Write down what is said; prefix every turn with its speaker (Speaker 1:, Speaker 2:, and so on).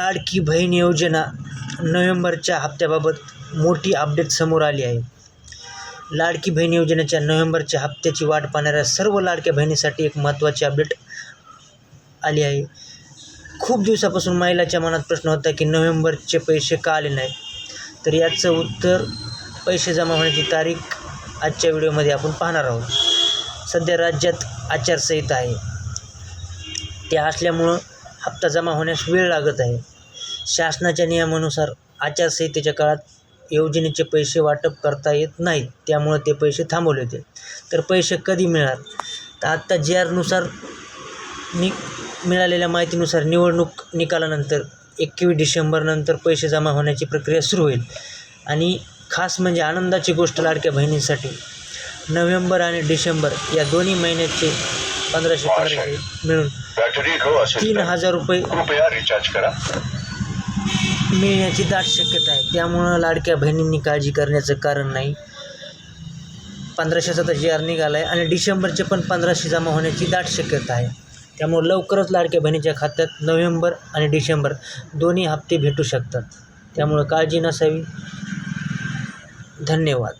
Speaker 1: लाडकी बहीण योजना नोव्हेंबरच्या हप्त्याबाबत मोठी अपडेट समोर आली आहे. लाडकी बहीण योजनेच्या नोव्हेंबरच्या हप्त्याची वाट पाहणाऱ्या सर्व लाडक्या बहिणीसाठी एक महत्त्वाची अपडेट आली आहे. खूप दिवसापासून महिलाच्या मनात प्रश्न होता की नोव्हेंबरचे पैसे का आले नाही तर याचं उत्तर पैसे जमा होण्याची तारीख आजच्या व्हिडिओमध्ये आपण पाहणार आहोत. सध्या राज्यात आचारसंहिता आहे. त्या असल्यामुळं हप्ता जमा होण्यास वेळ लागत आहे. शासनाच्या नियमानुसार आचारसंहितेच्या काळात योजनेचे पैसे वाटप करता येत नाहीत. त्यामुळं ते पैसे थांबवले होते. तर पैसे कधी मिळणार? तर आत्ता जी आरनुसार नि मिळालेल्या माहितीनुसार निवडणूक निकालानंतर एकवीस डिसेंबरनंतर पैसे जमा होण्याची प्रक्रिया सुरू होईल. आणि खास म्हणजे आनंदाची गोष्ट लाडक्या बहिणींसाठी नोव्हेंबर आणि डिसेंबर या दोन्ही महिन्याचे पंधराशे पंधराशे मिळून
Speaker 2: को
Speaker 1: तीन हजार रुपये
Speaker 2: रिचार्ज करा.
Speaker 1: मिळण्याची दाट शक्यता आहे. त्यामुळं लाडक्या बहिणींनी काळजी करण्याचं कारण नाही. पंधराशेचा तर जी आर निघाला आहे आणि डिसेंबरचे पण पंधराशे जमा होण्याची दाट शक्यता आहे. त्यामुळं लवकरच लाडक्या बहिणीच्या खात्यात नोव्हेंबर आणि डिसेंबर दोन्ही हप्ते भेटू शकतात. त्यामुळं काळजी नसावी. धन्यवाद.